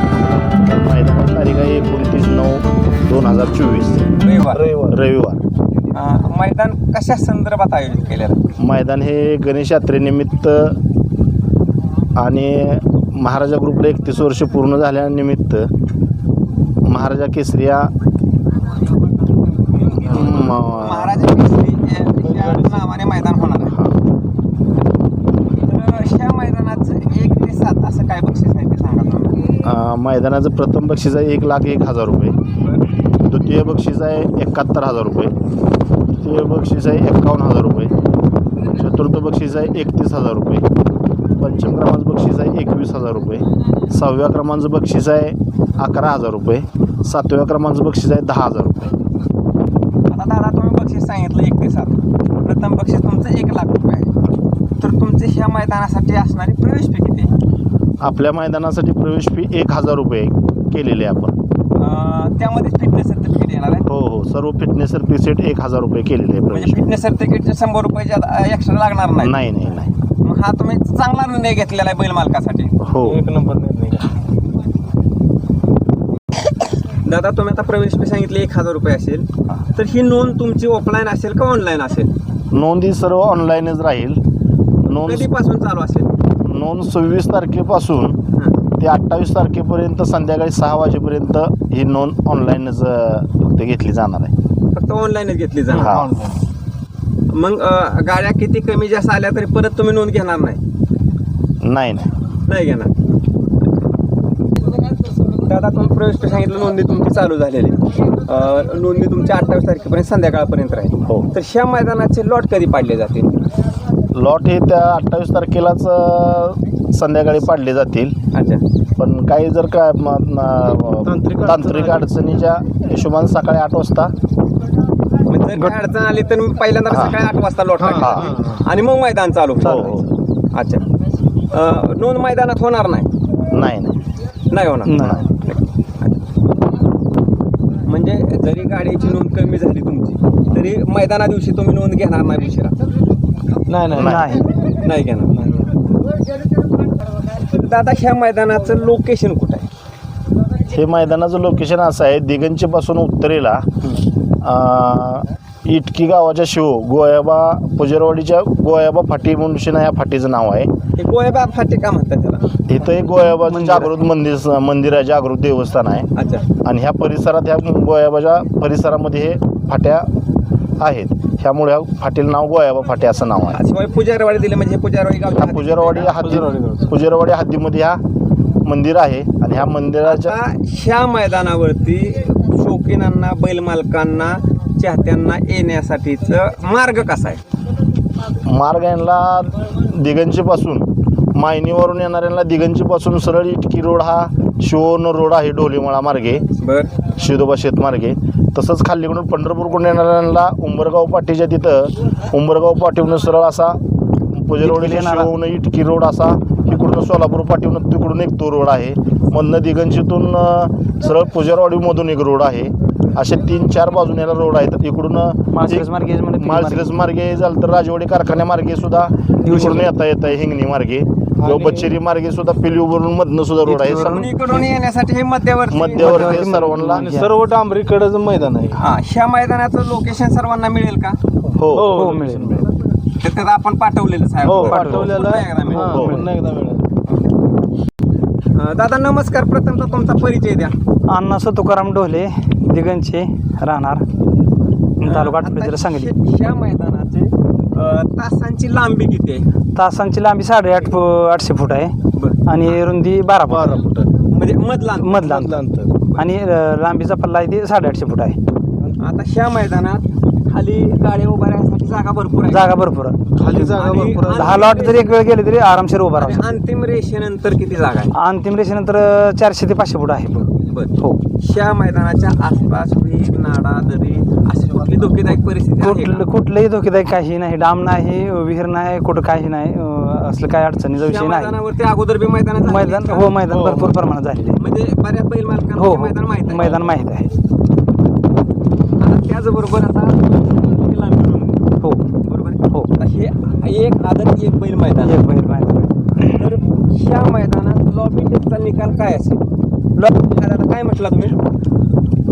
मैदानाची तारीख आहे एकोणतीस नऊ दोन हजार चोवीस रविवार. रविवार. अं, मैदान कशा संदर्भात आयोजित केलेलं? आहे? मैदान हे गणेश यात्रेनिमित्त आणि महाराजा ग्रुपला एकतीस वर्ष पूर्ण झाल्यानिमित्त महाराजा केसरिया म- महाराजा केसरी या- या नावाने मैदान होणार आहे हा. तर ह्या मैदानाचं एक ते सात असं काय बक्षीस आहे ते सांगा तुम्ही अ, मैदानाचं प्रथम बक्षीस आहे एक लाख एक हजार रुपये. द्वितीय बक्षीस आहे एकाहत्तर हजार रुपये. तृतीय बक्षीस आहे एकावन्न हजार रुपये. चतुर्थ बक्षीस आहे एकतीस हजार रुपये. पंचम क्रमांक बक्षीस आहे एकवीस हजार रुपये. सहाव्या क्रमांकाचं बक्षीस आहे अकरा हजार रुपये. सातव्या क्रमांकाचं बक्षीस आहे दहा हजार रुपये. आता दादा तुम्ही बक्षीस सांगितलं एक ते सात प्रथम बक्षीस तुमचं एक लाख रुपये आहे. तर तुमचे ह्या मैदानासाठी असणारी प्रवेश फी किती आहे? आपल्या मैदानासाठी प्रवेश फी एक हजार रुपये केलेली आहे आपण. अं, त्यामध्ये फिटनेस सर्टिफिकेट येणार आहे? हो हो. सर्व फिटनेस सर्टिफिकेट एक हजार रुपये केलेले आहे म्हणजे प्रवेश फिटनेस सर्टिफिकेटचे शंभर रुपये एक्स्ट्रा लागणार नाही? नाही नाही नाही. मग हा तुम्ही चांगला निर्णय घेतलेला आहे बैल मालकासाठी. हो. नंबर निर्णय दादा तुम्ही आता प्रवेश फी सांगितली एक हजार रुपये असेल. तर ही नोंद तुमची ऑफलाईन असेल का ऑनलाईन असेल? नोंदी सर्व ऑनलाईनच राहील. नोंद कधीपासून चालू असेल? नोंद सव्वीस तारखेपासून. ते अठ्ठावीस तारखेपर्यंत संध्याकाळी सहा वाजेपर्यंत ही नोंद ऑनलाईनच फक्त घेतली जाणार आहे. फक्त ऑनलाईनच घेतली जाणार. हा. मग अं, गाड्या किती कमी जास्त आल्या तरी परत तुम्ही नोंद घेणार नाही? नाही नाही. नाही घेणार. दादा तुम्ही प्रवेश सांगितलं नोंदणी तुमची चालू झालेली. अं, नोंदणी तुमच्या अठ्ठावीस तारखेपर्यंत संध्याकाळपर्यंत राहील. हो. तर ह्या मैदानाचे लॉट कधी पाडले जातील? लॉट हे त्या अठ्ठावीस तारखेलाच अ, संध्याकाळी पाडले जातील. अच्छा. पण काही जर काय म- न- तांत्रिक तांत्रिक अडचणीच्या हिशोबाने सकाळी आठ वाजता. जर काय अडचण आली तर मी पहिल्यांदा हा. सकाळी आठ वाजता लॉट हा, आणि मग मैदान चालू. हो हो अच्छा. अं, नोंद मैदानात होणार नाही? नाही नाही. नाही होणार? नाही. म्हणजे जरी गाडीची नोंद कमी झाली तुमची तरी मैदाना दिवशी तुम्ही नोंद घेणार नाही उशिरा. नाही नाही नाही. नाही. घेणार तर दादा ह्या मैदानाचं लोकेशन कुठं आहे? हे मैदानाचं लोकेशन असं आहे दिगंचीपासून उत्तरेला अ, इटकी गावाच्या शिव गोयाबा पुजरवाडीच्या गोयाबा फाटी म्हणून या फाटीचं नाव आहे. हे गोयाबा फाटे का म्हणतात त्याला? इथं एक गोयाबाचं जागृत मंदिर मंदिर आहे जागृत देवस्थान आहे. अच्छा. आणि ह्या परिसरात ह्या गोयाबाच्या परिसरामध्ये हे फाट्या आहेत. ह्यामुळे ह्या फाटीला नाव गोयाबा फाटे असं नाव आहे. शिवाय पुजारवाडी दिले म्हणजे पुजारवाडी हा गाव पुजरवाडी हद्दी पुजरवाडी हद्दीमध्ये हा मंदिर आहे आणि ह्या मंदिराच्या आता ह्या मैदानावरती शौकीनांना बैल मालकांना चाहत्यांना येण्यासाठीच मार्ग कसा आहे? मार्ग यांना दिगंजीपासून मायनीवरून येणाऱ्यांना दिगंजीपासून सरळ इटकी रोड हा शिवोन रोड आहे ढोलीमळा मार्गे बर. शिदोबा शेतमार्गे तसंच खालीकडून पंढरपूरकडून येणाऱ्यांना उंबरगाव पाटीच्या तिथं उंबरगाव पाठीवरून सरळ असा शिवून इटकी रोड. असा इकडून सोलापूर पाठीवरून तिकडून एक तो रोड आहे. मधनं दिगंजीतून अं, सरळ पुजरवाडीमधून एक रोड आहे. असे तीन चार बाजूने याला रोड आहेत. इकडून माळशिरस मार्गे झालं तर राजवाडी कारखान्या मार्गे सुद्धा इकडून येता येत आहे हिंगणी मार्गे. किंवा बच्चेरी मार्गे सुद्धा पिलीवरून मधनं सुद्धा रोड आहे. इकडून येण्यासाठी हे मध्यवर्ती मध्यवर्ती सर्वांना. आणि सर्व डांबरीकडचं मैदान आहे. हा ह्या मैदानाचं लोकेशन सर्वांना मिळेल का? हो. हो मिळेल. मिळेल. तर त्याचं आपण पाठवलेलं आहे हो पाठवलेलं मिळेल. हा, हो. पुन्हा एकदा मिळेल. अं, दादा नमस्कार. प्रथमतः तुमचा परिचय द्या. अण्णा तुकाराम डोले दिगंचे राहणार. तालुका जिल्हा सांगली. ह्या मैदानाचे अं, तासांची लांबी किती आहे? तासांची लांबी साडेआठ फु- आठशे फूट आहे. बरं. आणि रुंदी बारा फूट. बारा फुट. म्हणजे मधला अंतर. मधला मधलं अंतर. अंतर आणि अं, लांबीचा पल्ला आहे ते साडेआठशे फूट आहे. आता ह्या मैदानात खाली गाड्या उभा राहण्यासाठी जागा भरपूर आहे. जागा भरपूर आहे. खाली जागा आणि- भरपूर आहे. दहा लॉट जरी एक वेळ गेले तरी आरामशीर उभा आणि राहू अंतिम रेषेनंतर किती जागा आहे? अंतिम रेषेनंतर अं, चारशे ते पाचशे फूट आहे. बरं. हो. ह्या मैदानाच्या आसपास विहीर नाडा दरी अशी कुठली धोकेदायक परिस्थिती आहे कुठलं का? कुठलंही धोकेदायक काही नाही. डाम नाही विहीर नाही कुठं काही नाही अं, असलं काय अडचणीचा विषय नाही. मैदानावरती अगोदर बी मैदान मैदान हो मैदान हो. भरपूर प्रमाणात झालेले आहे. म्हणजे बऱ्याच बैल मालकांना हो मैदान माहीत आहे. मैदान माहीत आहे. आता त्याचबरोबर आता हे. लांबी हो बरोबर. हो. आता हे एक आदत एक बैल मैदान. एक बैल मैदान. तर ह्या मैदानात लॉबी टेस्टचा निकाल काय असेल? लॉ- आता काय म्हटलं तुम्ही?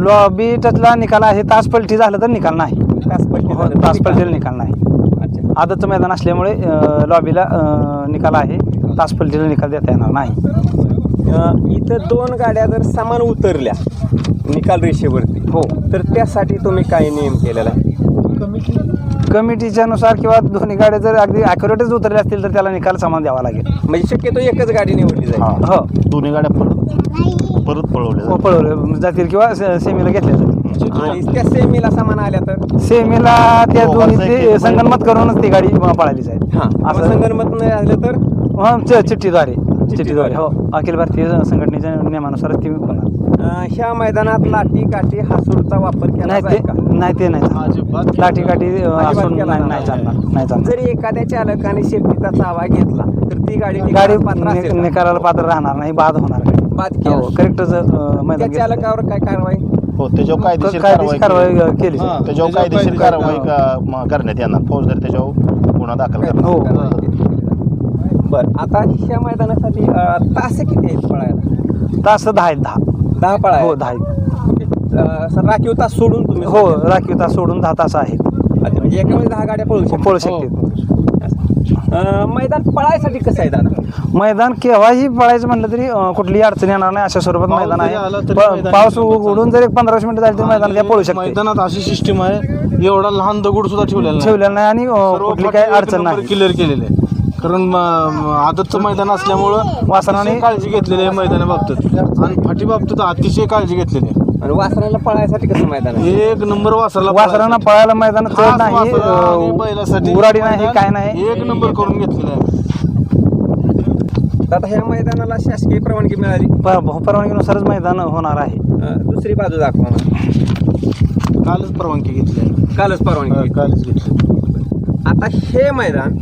लॉबी टचला निकाल आहे. तास पलटी झालं तर निकाल नाही. तास पलटी हो, झालं तर तास निकाल. पलटीला निकाल नाही. अच्छा. आदतचं मैदान असल्यामुळे अं, लॉबीला अं, निकाल आहे. तास पलटीला निकाल देता येणार नाही. अं, इथं दोन गाड्या जर समान उतरल्या निकाल रेषेवरती हो. तर त्यासाठी तुम्ही काय नियम केलेला आहे? कमिटीच्या नुसार किंवा दोन्ही गाड्या जर अगदी ॲक्युरेटच उतरल्या असतील तर त्याला निकाल समान द्यावा लागेल. म्हणजे शक्यतो एकच गाडी निवडली जाईल. हा. हो. दोन्ही गाड्या परत परत पळवल्या जातात. पळवले जातील किंवा से- सेमीला घेतल्या जातील. आणि त्या सेमीला समान आल्या तर? सेमीला त्या हो, दोन्ही ते संगनमत करूनच ती गाडी पळाली जाईल. हा. असं- संगणमत नाही आलं तर? हा, च- चिठ्ठीद्वारे. चिठ्ठीद्वारे. हो. अखिल भारतीय संघटनेच्या नियमानुसार ती होणार. अं, ह्या मैदानात लाठी काठी हासूरचा वापर केला नाही जाईल ते का? नाही ते नाही लाठी काठी असून नाही चालणार नाही चालणार. जरी एखाद्या चालकाने शेतीचा चावा घेतला तर ती गाडी गाडी पात्र? निकालाला पात्र राहणार नाही बाद होणार बाद हो केला करेक्टच. चालकावर काय कारवाई? हो त्याच्यावर कायदेशीर कायदेशीर कारवाई केली. त्याच्यावर कायदेशीर कारवाई करण्यात येणार. फौजदारी त्याच्यावर गुन्हा दाखल करणार. हो. बर आता ह्या मैदानासाठी तास किती आहेत पळायला? तास दहा आहेत दहा. दहा पळाय हो दहा अं, राखीव तास सोडून तुम्ही हो राखीव तास सोडून दहा तास आहेत. अच्छा, म्हणजे एका वेळेस दहा गाड्या पळू शकतात. पळू शकते अं, मैदान पळायसाठी कसं आहे दादा? मैदान केव्हाही पळायचं म्हणलं तरी अं, कुठलीही अडचण येणार नाही. अशा स्वरूपात पाऊस मैदान जरी आला आहे तरी प- मैदान पाऊस. उडून जर एक पंधरा वीस मिनिटं झाली तरी मैदान त्या पळू शकते मैदानात अशी सिस्टीम आहे एवढा लहान दगड सुद्धा ठेवलेला नाही. ठेवलेलं नाही आणि अं, सर्व कुठली काही अडचण नंबर नाही. क्लिअर केलेले आहे कारण म- म- आदतचं मैदान असल्यामुळं वासनाने- अतिशय काळजी घेतलेली आहे मैदाना बाबतीत आणि फाटी बाबतीत अतिशय काळजी घेतलेली आहे. आणि वासराला पळायसाठी कसं मैदान आहे? एक नंबर वासरला वासरांना पळायला मैदान चढ नाही अं, उराडी नाही काय नाही. एक नंबर करून घेतलेलं आहे. आता ह्या मैदानाला शासकीय परवानगी मिळाली. प- परवानगीनुसारच मैदान होणार आहे. अं, दुसरी बाजू दाखवा मला. कालच परवानगी घेतली आहे. कालच परवानगी कालच घेतली. आता हे मैदान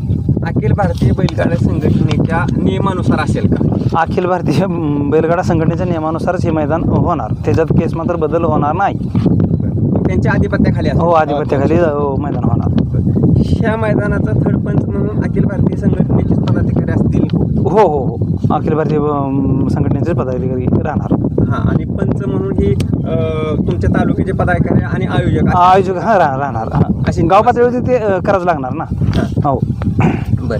अखिल भारतीय बैलगाड्या संघटनेच्या नियमानुसार असेल का? अखिल भारतीय बैलगाडा संघटनेच्या नियमानुसारच हे मैदान होणार. त्याच्यात केस मात्र बदल होणार नाही. त्यांच्या आधिपत्याखाली हो आधिपत्याखाली अं, मैदान होणार. ह्या मैदानाचा थर्ड पंच म्हणून अखिल भारतीय संघटनेचेच पदाधिकारी असतील हो हो हो. अखिल भारतीय संघटनेचे पदाधिकारी राहणार. हा आणि पंच म्हणून ही अं, तुमच्या तालुक्याचे पदाधिकारी आणि आयोजक असतील. आयोजक हा रा- राहणार. हा. अशी गाव पातळीवरती ते अं, करावंच लागणार ना. हा. बर.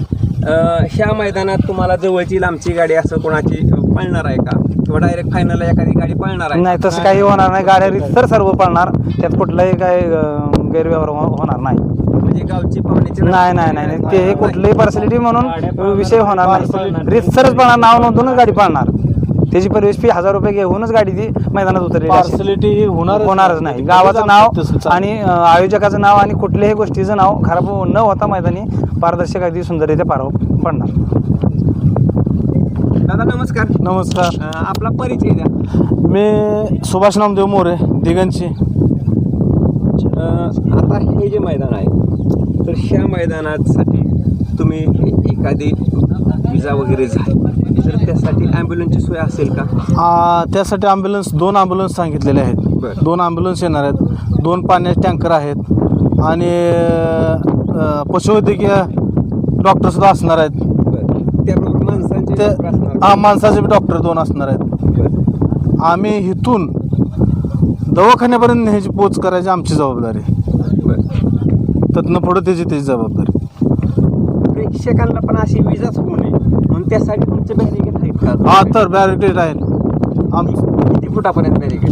ह्या मैदानात तुम्हाला जवळची लांबची गाडी असं कोणाची पळणार आहे का? किंवा डायरेक्ट फायनलला एखादी गाडी पळणार आहे? नाही तसं काही होणार नाही. गाड्या तर सर्व पळणार. त्यात कुठलाही काय गैरव्यवहार हो- होणार नाही. म्हणजे गावची पाहुण्याची नाही नाही नाही नाही. ते कुठलीही पर्सनॅलिटी म्हणून विषय होणार नाही. रितसरच पळणार. नाव नोंदूनच गाडी पळणार. त्याची प्रवेश फी हजार रुपये घेऊनच गाडी ती मैदानात. पार्सलिटी ही होणार होणारच नाही. गावाचं नाव आणि आयोजकाचं नाव आणि कुठल्याही गोष्टीचं नाव खराब न होता मैदानी पारदर्शक अगदी सुंदररित्या पार पडणार. दादा नमस्कार. नमस्कार. आपला परिचय द्या. मी सुभाष नामदेव मोरे दिगंची. आता हे जे मैदान आहे तर ह्या मैदानासाठी तुम्ही एखादी विजा वगैरे झाली. तर त्यासाठी ॲम्ब्युलन्सची सोय असेल का? आ, त्यासाठी ॲम्ब्युलन्स दोन ॲम्ब्युलन्स सांगितलेले आहेत. बरं. दोन ॲम्ब्युलन्स येणार आहेत. दोन पाण्याचे टँकर आहेत. आणि अ, पशुवैद्यकीय डॉक्टरसुद्धा असणार आहेत. बरं. त्याबरोबर माणसांचे ते डॉक्टर असणार का? हा माणसाचे डॉक्टर दोन असणार आहेत. बरं. आम्ही इथून दवाखान्यापर्यंत न्यायची पोच करायची आमची जबाबदारी. बरं. त्यातनं पुढं त्याची त्याची जबाबदारी. प्रेक्षकांना पण अशी विजाच होऊ नये. म्हणून त्यासाठी तुमचे बॅरिकेड आहेत का? हा तर बॅरिकेड आहेत. किती फुटापर्यंत बॅरिकेड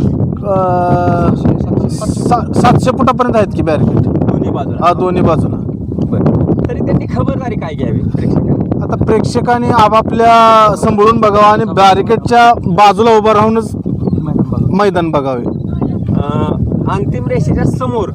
सा- सातशे फुटापर्यंत आहेत की बॅरिकेड दोन्ही बाजूला. हा दोन्ही बाजूला. बरं. तरी त्यांनी खबरदारी काय घ्यावी प्रेक्षकांनी? आता प्रेक्षकांनी आपापल्या सांभाळून बघावं आणि बॅरिकेडच्या बाजूला उभं राहूनच मैदान बघावे. अं, अंतिम रेषेच्या समोर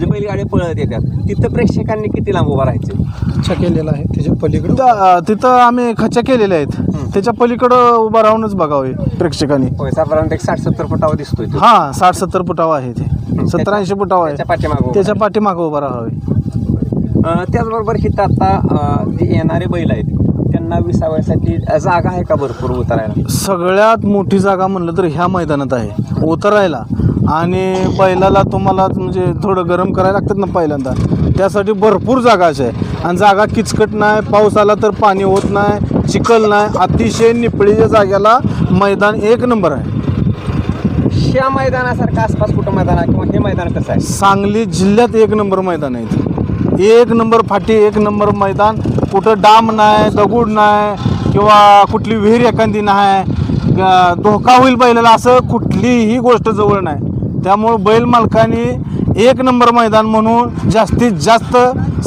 जे बैलगाडी पळत येतात तिथं प्रेक्षकांनी किती लांब उभा राहायचे? इच्छा केलेला आहे त्याच्या पलीकडे. तिथं तिथं आम्ही खच्च्या केलेल्या आहेत. त्याच्या पलीकडं उभं राहूनच बघावे प्रेक्षकांनी. होय साधारणतः एक साठ सत्तर फुटावर दिसतोय तो. हा साठ सत्तर फुटावं आहे ते. सत्तर ऐंशी फुटावं त्याच्या आहे. पाठीमागं त्याच्या पाठीमागं उभं राहावे. अं, त्याचबरोबर हिथं आता अं, जे येणारे बैल आहेत त्यांना विसावण्यासाठी जागा आहे का भरपूर उतरायला? सगळ्यात मोठी जागा म्हणलं तर ह्या मैदानात आहे. उतरायला. आणि बैलाला तुम्हाला म्हणजे थोडं गरम करायला लागतात ना पहिल्यांदा. त्यासाठी भरपूर जागा अशी आहे. आणि जागा किचकट नाही पाऊस आला तर पाणी होत नाही चिखल नाही. अतिशय निपळीच्या जाग्याला मैदान एक नंबर आहे. ह्या मैदानासारखं आसपास कुठं मैदान आहे किंवा हे मैदान कसं आहे? सांगली जिल्ह्यात एक नंबर मैदान आहे इथं. एक नंबर फाटी एक नंबर मैदान. कुठं डाम नाही दगड नाही किंवा कुठली विहीर एखादी नाही. धोका होईल बैलाला असं कुठलीही गोष्ट जवळ नाही. त्यामुळं बैल मालकांनी एक नंबर मैदान म्हणून जास्तीत जास्त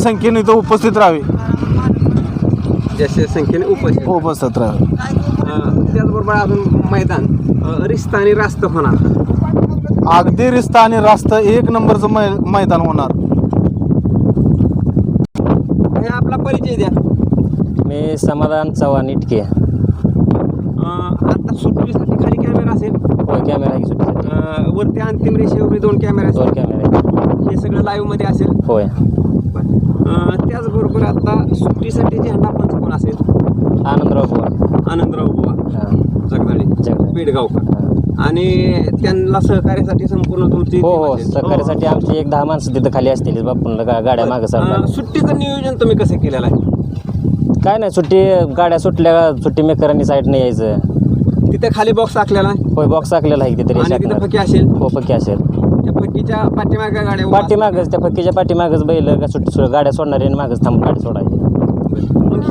संख्येने इथं उपस्थित राहावे. जास्त संख्येने उपस्थित उपस्थित राहावे. अं, त्याचबरोबर अजून मैदान. अं, रिस्त आणि रास्त होणार. अगदी रिस्ता आणि रास्त एक नंबरचं मै मैदान होणार. हे आपला परिचय द्या. मी समाधान चव्हाण इटके. अं, आता सुट्टीसाठी खाली कॅमेरा असेल. होय कॅमेरा आहे की सुट्टीसाठी? अं, वरती अंतिम रेषेवर दोन कॅमेरा दोन कॅमेरे आहेत. हे सगळं लाईव्हमध्ये असेल. होय. अं, त्याचबरोबर आता सुट्टीसाठी झेंडा पंच कोण असेल. आनंदराव पवार. आनंदराव बुवा हां. जगदाळे. जगदाळे. पेडगावकर हां. आणि त्यांना सहकार्यासाठी संपूर्ण तुमची हो team हो असेल. सहकार्यासाठी आमची एक दहा माणसं तिथं खाली असतील बापूंना गाड्या मागं अं, सुट्टीचं नियोजन तुम्ही कसं केलेलं आहे? काय नाही सुट्टी गाड्या सुटल्या सुट्टी मेकरांनी साईडने यायचं. तिथे खाली बॉक्स आखलेला आहे. होय बॉक्स टाकलेला आहे तिथे आणि तिथे फकी असेल. हो पक्की असेल. त्या फकीच्या पाठीमागे गाड्या उभ्या पाठीमागच त्या फक्कीच्या पाठीमागच बैल का सुट्टी सुट गाड्या सोडणारी आणि मागच थांबून गाडी सोडायची. मग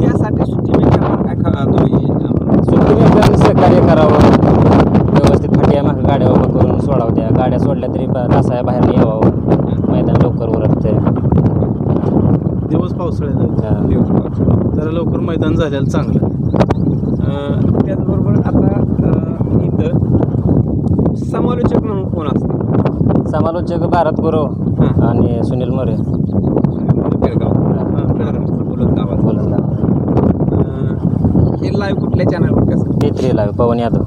त्यासाठी सुट्टी मेकरवर काय ख- तुम्ही अं, सुट्टी मेकरांनी सहकार्य करावं. व्यवस्थित फाट्या मागं गाड्या उभं करून सोडावं द्या गाड्या सोडल्या तरी तासाया बाहेर यावं. मैदान लवकर उरकते दिवस पावसाळ्यात. हां. दिवस जरा लवकर मैदान झालेलं चांगलं. त्याचबरोबर आता इथं समालोचक म्हणून कोण असतं समालोचक भारत गुरु हां. आणि सुनील मोरे. बेळगाव. बोलत हे लाईव्ह कुठल्या चॅनलवर कसं? ते थ्री लावे पवन यादव.